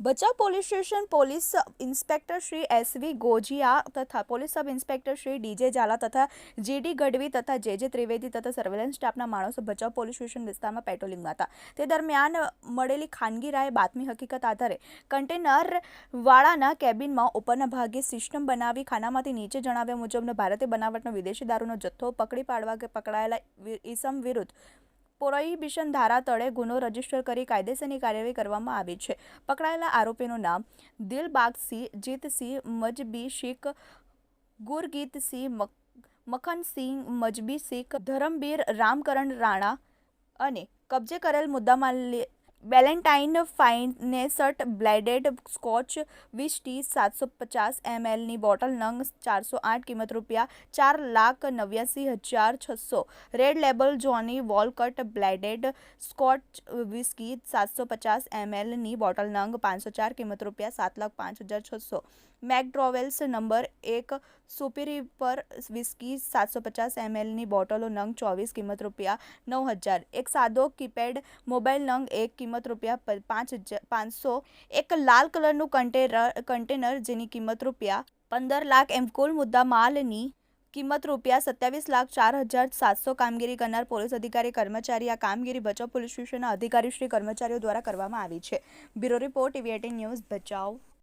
Bhachau police station police inspector Shri S V Gojiya તથા police sub inspector Shri D J Zala તથા G D Gadhvi તથા જેજે ત્રિવેદી તથા surveillance સ્ટાફના માણસો ભચાઉ પોલીસ સ્ટેશન વિસ્તારમાં પેટ્રોલિંગમાં હતા. તે દરમિયાન મળેલી ખાનગી રાય બાતમી હકીકત આધારે કન્ટેનર વાળાના કેબિનમાં ઉપરના ભાગે સિસ્ટમ બનાવી ખાનામાંથી નીચે જણાવ્યા મુજબનો ભારતીય બનાવટનો વિદેશી દારૂનો જથ્થો પકડી પાડવા કે પકડાયેલા ઈસમ વિરુદ્ધ પ્રોહિબિશન ધારા તળે ગુનો રજિસ્ટર કરી કાયદેસરની કાર્યવાહી કરવામાં આવી છે. પકડાયેલા આરોપીનું નામ દિલબાગસિંહ, જીતસિંહ મજબી શીખ ગુરગીતસિંહ મખનસિંહ મજબી શીખ ધરમબીર, રામકરણ રાણા અને કબજે કરેલ મુદ્દામાલ બેલેન્ટાઇન ફાઇનેસટ બ્લેડેડ સ્કોચ વીસ ટી સાતસો પચાસ એમએલની બોટલ નંગ ચારસો આઠ કિંમત રૂપિયા ચાર લાખ નવ્યાસી હજાર છસો રેડ લેબલ જોની વોલકટ બ્લેડેડ સ્કોચ વિસ્કી સાતસો પચાસ એમએલની બોટલ નંગ પાંચસો ચાર કિંમત રૂપિયા સાત લાખ પાંચ હજાર છસો મેકડ્રોવેલ્સ નંબર એક સુપીરી પર વિસ્કી સાતસો પચાસ એમએલની બોટલો નંગ ચોવીસ કિંમત રૂપિયા નવ હજાર. એક સાદો કીપેડ મોબાઈલ નંગ એક કિંમત રૂપિયા પાંચ હજાર પાંચસો. એક લાલ કલરનું કન્ટેનર કન્ટેનર જેની કિંમત રૂપિયા પંદર લાખ એમ કુલ મુદ્દા માલની કિંમત રૂપિયા સત્યાવીસ લાખ ચાર હજાર સાતસો કામગીરી કરનાર પોલીસ અધિકારી, કર્મચારી, આ કામગીરી ભચાઉ પોલીસ સ્ટેશનના અધિકારી શ્રી કર્મચારીઓ દ્વારા કરવામાં આવી છે. Bureau report, TV news Bhachau.